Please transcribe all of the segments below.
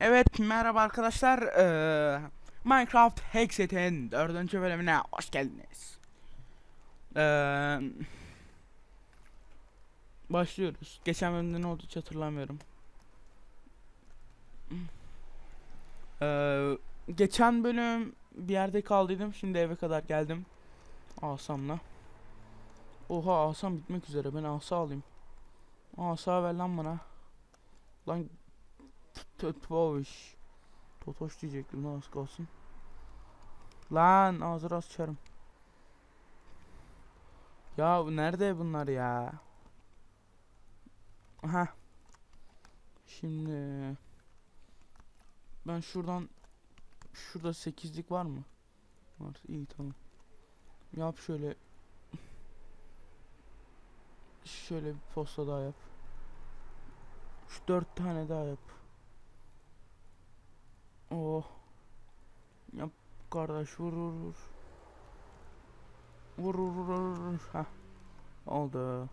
Evet merhaba arkadaşlar. Eee, Minecraft Hexet'in dördüncü bölümüne hoş geldiniz. Eee, Başlıyoruz. Geçen bölümde ne oldu hiç hatırlamıyorum. Eee, Geçen bölüm bir yerde kaldıydım şimdi eve kadar geldim. Asamla. Oha asam bitmek üzere. Ben asa alayım. Asa ver lan bana. Lan Totoş. Totoş diyecektim lan az kalsın. Lan ağzı rast çarım. Ya nerede bunlar ya? Aha. Şimdi ben şuradan şurada sekizlik var mı? Var. iyi tamam. Yap şöyle şöyle bir posta daha yap. Şu dört tane daha yap. Oh. Yap kardeş vur vur vur. Vur vur vur vur. Heh. Oldu.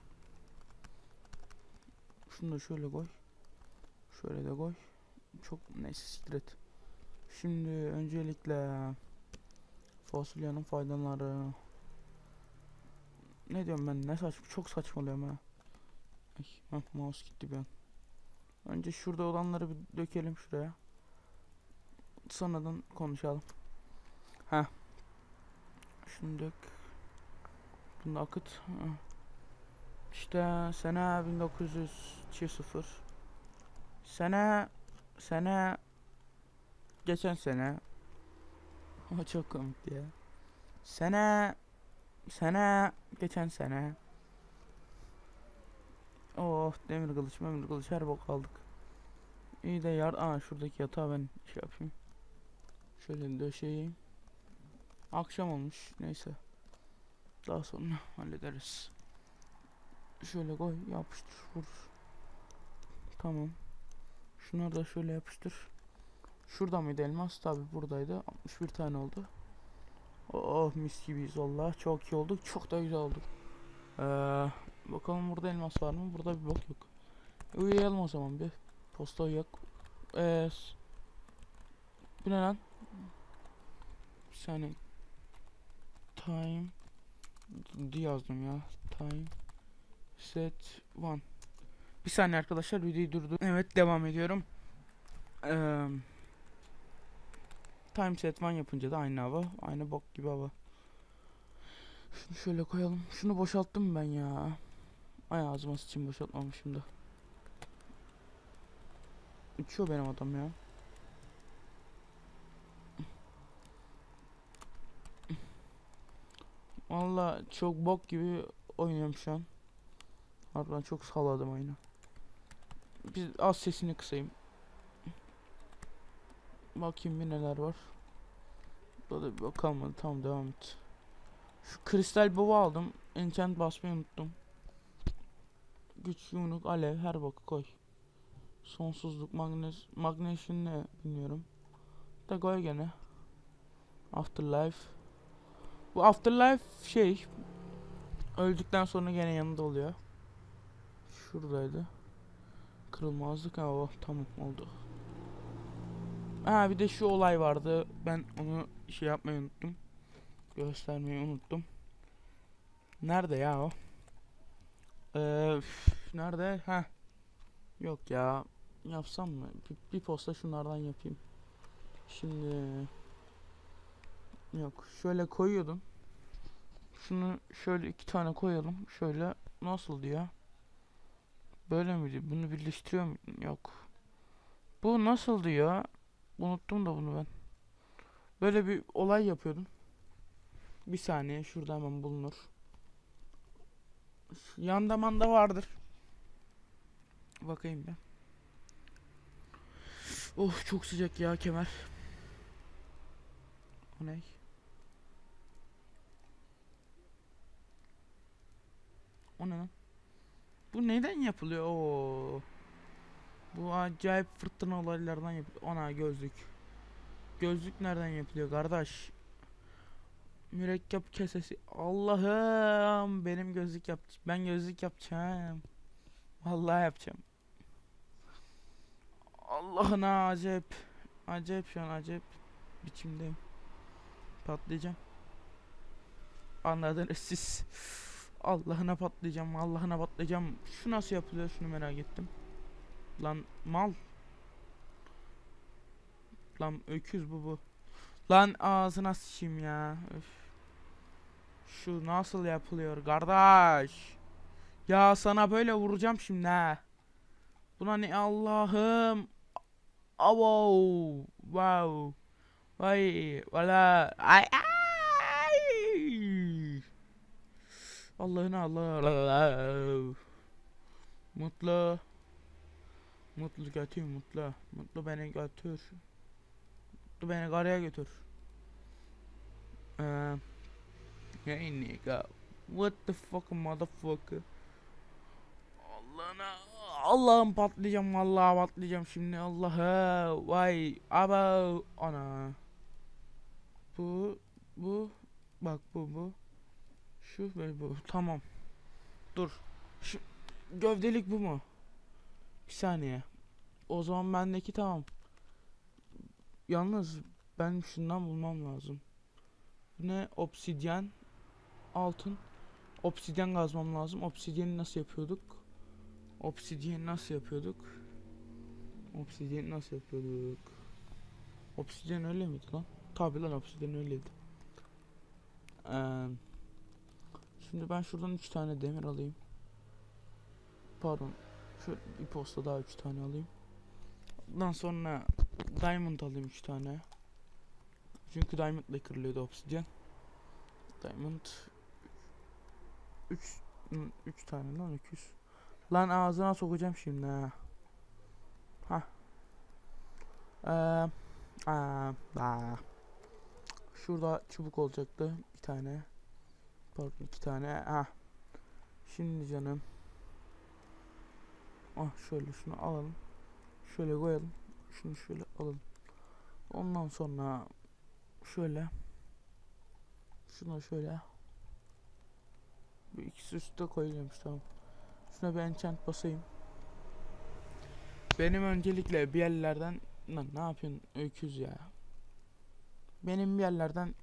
Şunu da şöyle koy. Şöyle de koy. Çok neyse siktir. Şimdi öncelikle fasulyenin faydaları. Ne diyorum ben ne saçma çok saçmalıyorum ha. Ay, mouse gitti an. Önce şurada olanları bir dökelim şuraya sonradan konuşalım. Ha. Şunu dök. Bunu akıt. İşte sene 1900 Sene sene geçen sene o çok komikti ya. Sene sene geçen sene Oh demir kılıç demir kılıç her bok aldık. İyi de yar aa şuradaki yatağı ben şey yapayım. Şöyle döşeyeyim. Akşam olmuş. Neyse. Daha sonra hallederiz. Şöyle koy. Yapıştır. Vur. Tamam. Şunları da şöyle yapıştır. Şurada mıydı elmas? Tabi buradaydı. 61 tane oldu. Oh mis gibiyiz valla. Çok iyi olduk. Çok da güzel olduk. Ee, bakalım burada elmas var mı? Burada bir bok yok. Uyuyalım o zaman bir. Posta uyak. Ee, bu ne lan? Bir saniye. Time D yazdım ya. Time set one. Bir saniye arkadaşlar videoyu durdur. Evet devam ediyorum. Ee, time set one yapınca da aynı hava. Aynı bok gibi hava. Şunu şöyle koyalım. Şunu boşalttım ben ya. Ay ağzıma için boşaltmamışım da. Uçuyor benim adam ya. Valla çok bok gibi oynuyorum şu an. Harbiden çok salladım oyunu. Bir az sesini kısayım. Bakayım bir neler var. Burada da bir bakalım tamam devam et. Şu kristal baba aldım. Enchant basmayı unuttum. Güç yumruk alev her boku koy. Sonsuzluk magnes magnezyum ne bilmiyorum. Da koy gene. Afterlife. Bu Afterlife şey öldükten sonra gene yanında oluyor. Şuradaydı. Kırılmazlık ha o tamam oldu. Ha bir de şu olay vardı. Ben onu şey yapmayı unuttum. Göstermeyi unuttum. Nerede ya o? Ee, üf, nerede? Ha. Yok ya. Yapsam mı? Bir, bir posta şunlardan yapayım. Şimdi Yok şöyle koyuyordum. Şunu şöyle iki tane koyalım. Şöyle nasıl diyor? Böyle miydi? Bunu birleştiriyor mu? Yok. Bu nasıl diyor? Unuttum da bunu ben. Böyle bir olay yapıyordum. Bir saniye şurada hemen bulunur. Yanda manda vardır. Bakayım ben. Oh çok sıcak ya kemer. O ne? O ne lan? Bu neden yapılıyor? Oo. Bu acayip fırtına olaylardan yapılıyor. Ona gözlük. Gözlük nereden yapılıyor kardeş? Mürekkep kesesi. Allah'ım benim gözlük yap. Ben gözlük yapacağım. Vallahi yapacağım. Allah'ına acayip. Acayip şu an acayip biçimdeyim. Patlayacağım. Anladınız siz. Allah'ına patlayacağım. Allah'ına patlayacağım. Şu nasıl yapılıyor şunu merak ettim. Lan mal. Lan öküz bu bu. Lan ağzına sıçayım ya. Öf. Şu nasıl yapılıyor kardeş? Ya sana böyle vuracağım şimdi ha. Buna ne Allah'ım. Avo. Wow. Vay. Valla. Ay. Allah'ına Allah. Allah. Mutlu. Mutlu götür mutlu. Mutlu beni götür. Mutlu beni karaya götür. Eee. Hey nigga. What the fuck motherfucker. Allah'ına Allah'ım patlayacağım vallahi patlayacağım şimdi Allah'a vay aba ana bu bu bak bu bu şu ve bu. Tamam. Dur. Şu gövdelik bu mu? Bir saniye. O zaman bendeki tamam. Yalnız ben şundan bulmam lazım. Ne? Obsidyen. Altın. Obsidyen kazmam lazım. Obsidyeni nasıl yapıyorduk? Obsidian nasıl yapıyorduk? Obsidian nasıl yapıyorduk? Obsidian öyle miydi lan? Tabi lan obsidian öyleydi. Ee, şimdi ben şuradan 3 tane demir alayım. Pardon. Şöyle bir posta daha 3 tane alayım. Ondan sonra diamond alayım 3 tane. Çünkü diamond ile kırılıyordu obsidian. Diamond 3 3 tane lan 200. Lan ağzına sokacağım şimdi ha. Ha. Ee, aa, aa. Şurada çubuk olacaktı bir tane. Pardon iki tane. Ha. Şimdi canım. Ah şöyle şunu alalım. Şöyle koyalım. Şunu şöyle alalım. Ondan sonra şöyle. Şuna şöyle. Bu ikisi üstte koyuyormuş tamam. Şuna bir enchant basayım. Benim öncelikle bir yerlerden lan ne yapıyorsun öküz ya. Benim bir yerlerden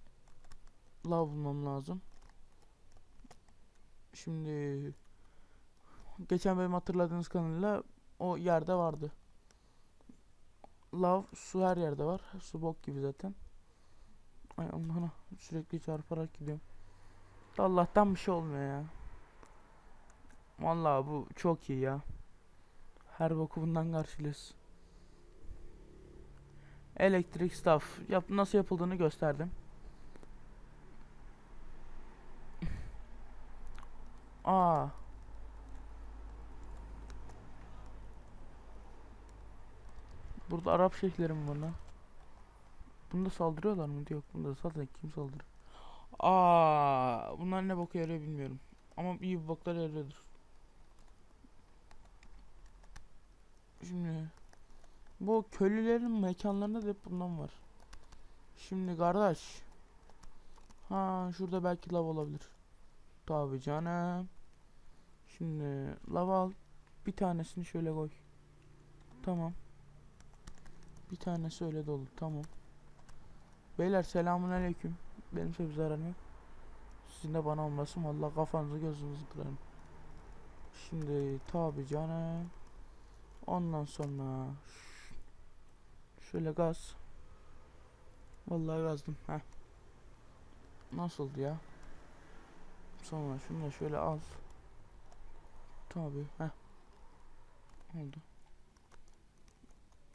lav bulmam lazım. Şimdi geçen benim hatırladığınız kadarıyla o yerde vardı. Lav su her yerde var. Su bok gibi zaten. Ay Allah'ına sürekli çarparak gidiyorum. Allah'tan bir şey olmuyor ya. Vallahi bu çok iyi ya. Her boku bundan karşılıyoruz. Elektrik staff. Yap nasıl yapıldığını gösterdim. Aa. Burada Arap şeyhleri mi lan? Bunda saldırıyorlar mı? Yok bunda zaten kim saldırıyor? Aa, bunlar ne boku yarıyor bilmiyorum. Ama iyi bir boklar yarıyordur. Şimdi bu köylülerin mekanlarında da hep bundan var. Şimdi kardeş. Ha şurada belki lav olabilir. Tabi canım. Şimdi lav al. Bir tanesini şöyle koy. Tamam. Bir tanesi öyle dolu. Tamam. Beyler selamun aleyküm. Benim bir zararım yok. Sizin de bana olmasın. Vallahi kafanızı gözünüzü kırarım. Şimdi tabi canım. Ondan sonra şöyle gaz. Vallahi gazdım. Heh. Nasıldı ya? Sonra şunu da şöyle al. Tabi. Heh. Oldu.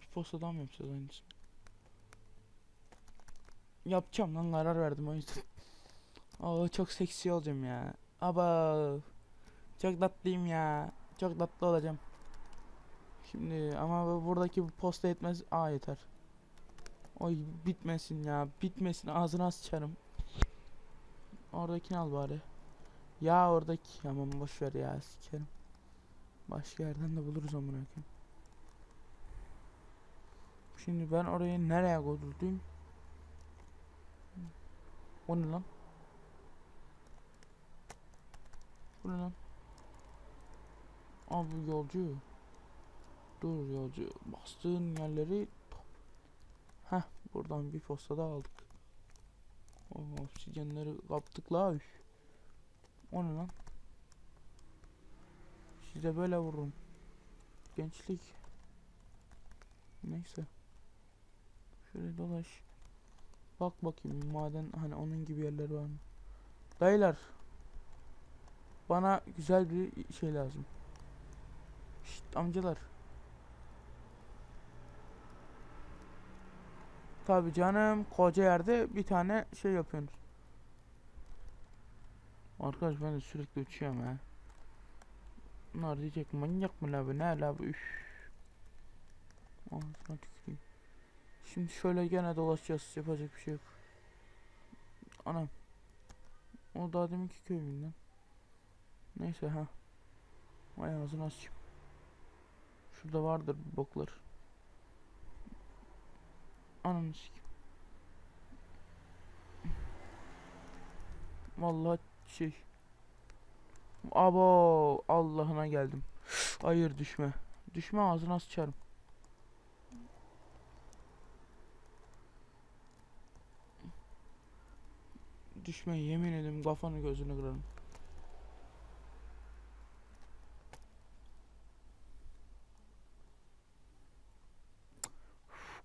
Bir postadan mı yapacağız aynısını? Yapacağım lan karar verdim o yüzden. Oo çok seksi olacağım ya. Aba. Çok tatlıyım ya. Çok tatlı olacağım. Şimdi ama bu- buradaki bu posta etmez. Aa yeter. Oy bitmesin ya. Bitmesin ağzına sıçarım. Oradakini al bari. Ya oradaki aman boş ver ya sikerim. Başka yerden de buluruz amına koyayım. Şimdi ben orayı nereye koydum? O ne lan? Bu ne lan? Aa bu yolcu. Dur yolcu. Bastığın yerleri Heh buradan bir posta daha aldık. O obsidyenleri kaptık la. O ne lan? Size böyle vururum. Gençlik. Neyse. Şöyle dolaş. Bak bakayım maden hani onun gibi yerler var mı? Dayılar. Bana güzel bir şey lazım. Şşt amcalar. Tabi canım koca yerde bir tane şey yapıyorsunuz. Arkadaş ben de sürekli uçuyorum ha. Bunlar diyecek manyak mı la bu ne la bu üf. Şimdi şöyle gene dolaşacağız yapacak bir şey yok. Anam. O daha deminki köyümden. Neyse ha. Vay ağzını açayım. Şurada vardır boklar. Ananı sikeyim. Vallahi şey. Abo Allah'ına geldim. Hayır düşme. Düşme ağzına sıçarım. Düşme yemin ederim kafanı gözünü kırarım.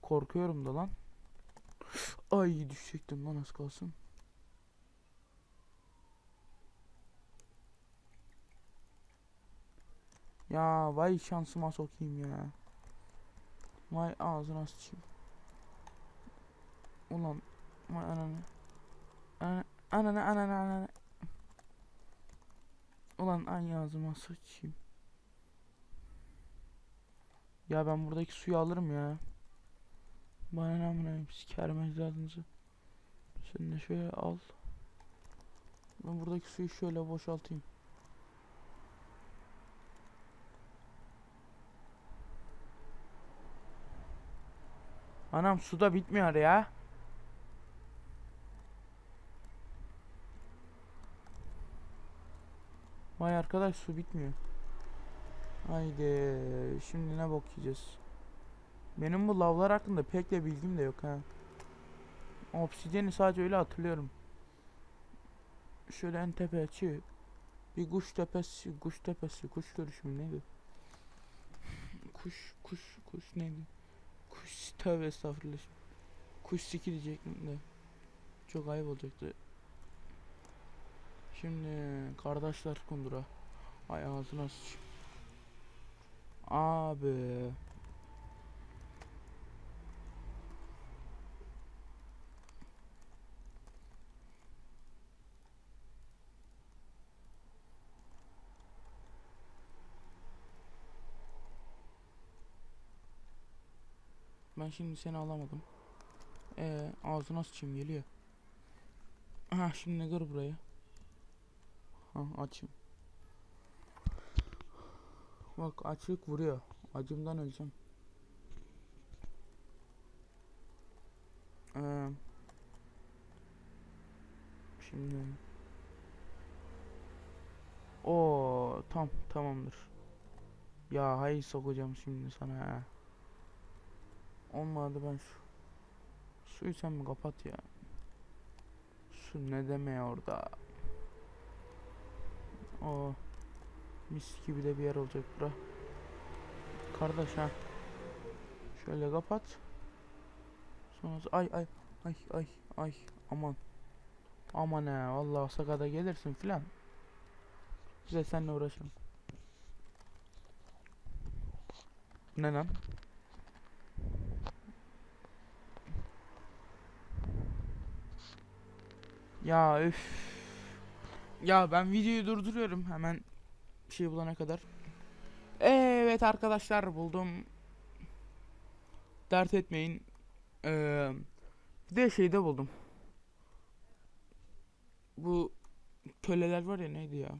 Korkuyorum da lan. Ay düşecektim lan az kalsın. Ya vay şansıma sokayım ya. Vay ağzına sıçayım. Ulan vay ananı. Ananı ananı ananı ananı. Ulan ay ağzıma sıçayım. Ya ben buradaki suyu alırım ya. Bana ne amına koyayım, sikerim ecdadınızı. Sen de şöyle al. Ben buradaki suyu şöyle boşaltayım. Anam suda bitmiyor ya. Vay arkadaş su bitmiyor. Haydi şimdi ne bok yiyeceğiz. Benim bu lavlar hakkında pek de bilgim de yok ha. Obsidiyeni sadece öyle hatırlıyorum. Şöyle en tepe açıyor. Bir kuş tepesi, kuş tepesi, kuş görüşümü neydi? Kuş, kuş, kuş neydi? Kuş tövbe estağfurullah. Kuş siki diyecektim de. Çok ayıp olacaktı. Şimdi kardeşler kundura. Ay ağzına sıç. Abi. Ben şimdi seni alamadım. Ee, ağzına sıçayım geliyor. Aha şimdi gör burayı. Ha açayım. Bak açık vuruyor. Acımdan öleceğim. Ee, şimdi o tam tamamdır. Ya hay sokacağım şimdi sana ha. Olmadı ben şu suyu sen mi kapat ya. Su ne deme orada. O mis gibi de bir yer olacak bura. Kardeş ha. Şöyle kapat. Sonra ay ay ay ay ay aman. Aman ha vallahi sakata gelirsin filan. Bize seninle uğraşalım. Ne lan? Ya üf. Ya ben videoyu durduruyorum hemen şey bulana kadar. Evet arkadaşlar buldum. Dert etmeyin. Ee, bir de şeyde buldum. Bu köleler var ya neydi ya?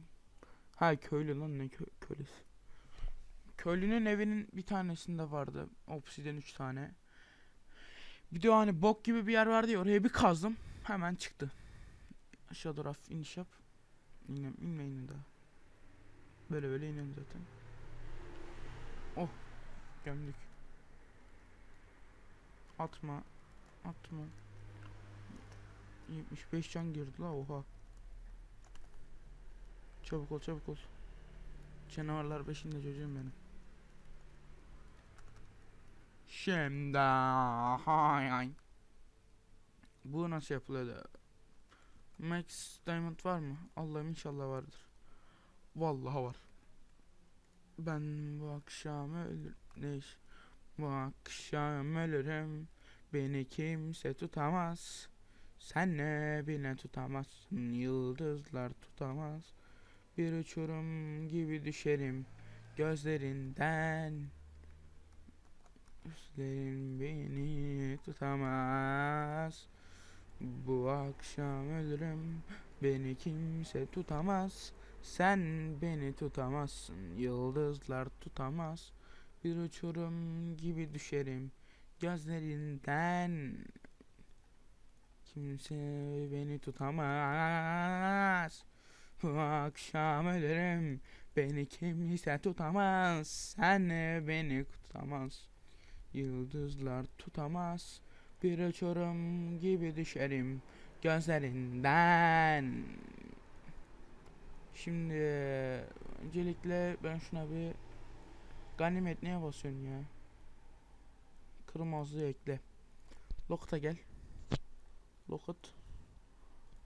Ha köylü lan ne kö kölesi. Köylünün evinin bir tanesinde vardı. Obsidian 3 tane. Bir de hani bok gibi bir yer vardı ya oraya bir kazdım. Hemen çıktı. Aşağı doğru hafif iniş yap. İnme, inme inme daha. Böyle böyle iniyorum zaten. Oh. Gömdük. Atma. Atma. 75 can girdi la oha. Çabuk ol çabuk ol. Canavarlar beşinde çocuğum benim. Şimdi hay hay. Bu nasıl yapılıyor? Max Diamond var mı? Allah'ım inşallah vardır. Vallahi var. Ben bu akşam ölür ne iş? Bu akşam ölürüm. Beni kimse tutamaz. Sen ne bile tutamazsın. Yıldızlar tutamaz. Bir uçurum gibi düşerim gözlerinden. Gözlerin beni tutamaz. Bu akşam ölürüm. Beni kimse tutamaz. Sen beni tutamazsın. Yıldızlar tutamaz. Bir uçurum gibi düşerim gözlerinden. Kimse beni tutamaz. Bu akşam ölürüm. Beni kimse tutamaz. Sen beni tutamaz. Yıldızlar tutamaz. Bir uçurum gibi düşerim gözlerinden. Şimdi öncelikle ben şuna bir ganimet neye basıyorum ya? Kırmızı ekle. Lokta gel. Lokut.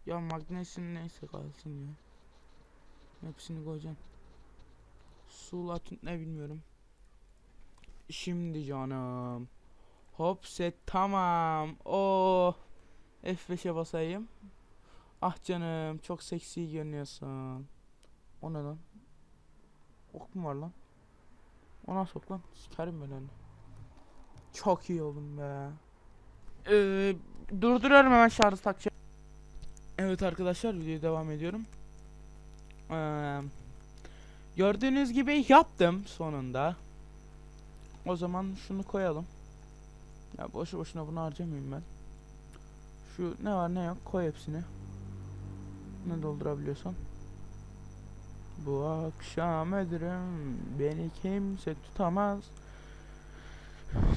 Ya magnesin neyse kalsın ya. Hepsini koyacaksın. Sulatın ne bilmiyorum. Şimdi canım. Hop set tamam. Oh. F5'e basayım. Ah canım çok seksi görünüyorsun. O ne lan? Ok mu var lan? O nasıl ok lan? Sikerim ben onu. Çok iyi oldum be. Ee, durduruyorum hemen şarj takacağım. Evet arkadaşlar videoya devam ediyorum. Ee, gördüğünüz gibi yaptım sonunda. O zaman şunu koyalım. Ya boşu boşuna bunu harcamayayım ben. Şu ne var ne yok koy hepsini. Ne doldurabiliyorsan. Bu akşam ölürüm beni kimse tutamaz.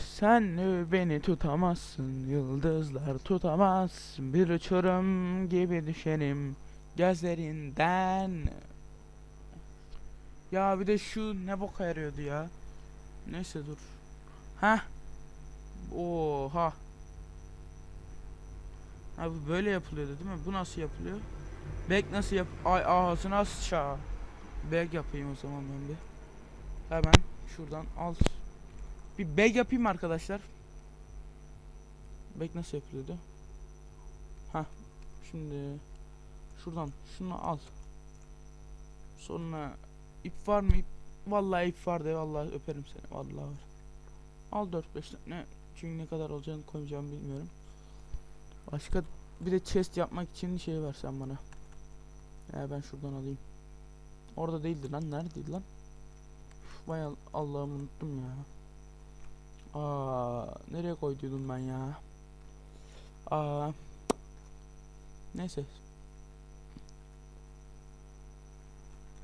Sen beni tutamazsın yıldızlar tutamaz bir uçurum gibi düşerim gözlerinden. Ya bir de şu ne boka yarıyordu ya. Neyse dur. Ha. Oha. Abi böyle yapılıyordu değil mi? Bu nasıl yapılıyor? Back nasıl yap? Ay ağzına sıçağı. Back yapayım o zaman ben bir. Hemen şuradan al. Bir bag yapayım arkadaşlar. Bag nasıl yapılıyordu? Ha. Şimdi şuradan şunu al. Sonra ip var mı? İp, vallahi ip var de vallahi öperim seni. Vallahi var. Al 4-5 tane. Çünkü ne kadar olacağını koyacağımı bilmiyorum. Başka bir de chest yapmak için şey versen bana. Ya ben şuradan alayım. Orada değildi lan. Neredeydi lan? Üf, Vay Al- Allah'ım unuttum ya. Aa, nereye koyduydum ben ya? Aa. Neyse.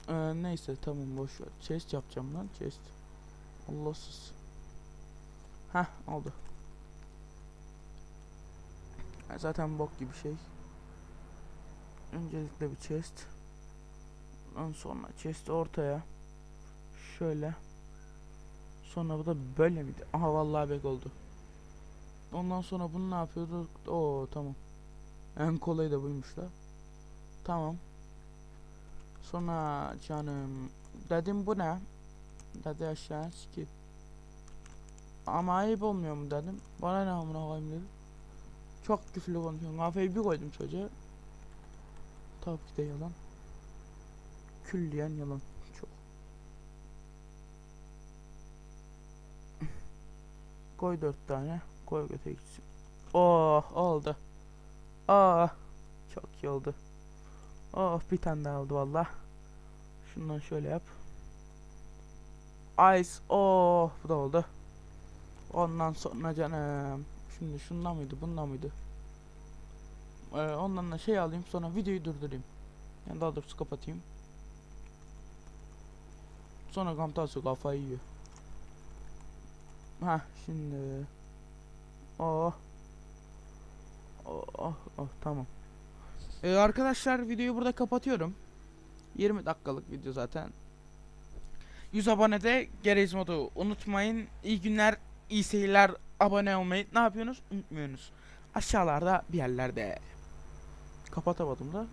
Ee, neyse tamam boş ver. Chest yapacağım lan chest. Allahsız. Heh oldu. Zaten bok gibi şey. Öncelikle bir chest. Ondan sonra chest ortaya. Şöyle. Sonra bu da böyle miydi? Aha vallahi bek oldu. Ondan sonra bunu ne yapıyorduk? Oo tamam. En kolayı da buymuş da. Tamam. Sonra canım dedim bu ne? Dedi aşağı skip. Ama ayıp olmuyor mu dedim. Bana ne amına koyayım dedi. Çok küfürlü konuşuyorsun. Kafayı bir koydum çocuğa. Tabii ki de yalan. Külliyen yalan. Çok. Koy dört tane. Koy göte gitsin. Oh oldu. Ah çok iyi oldu. Oh bir tane daha oldu valla. Şundan şöyle yap. Ice. Oh bu da oldu. Ondan sonra canım. Şimdi şundan mıydı bundan mıydı? Ee, ondan da şey alayım sonra videoyu durdurayım. Yani daha doğrusu kapatayım. Sonra Gamtasu kafayı yiyor. Ha şimdi. Oh. Oh, oh, oh tamam. Ee, arkadaşlar videoyu burada kapatıyorum. 20 dakikalık video zaten. 100 abonede Gereğiz modu unutmayın. İyi günler, iyi seyirler. Abone olmayı ne yapıyorsunuz? Unutmuyorsunuz. Aşağılarda bir yerlerde. Kapatamadım da.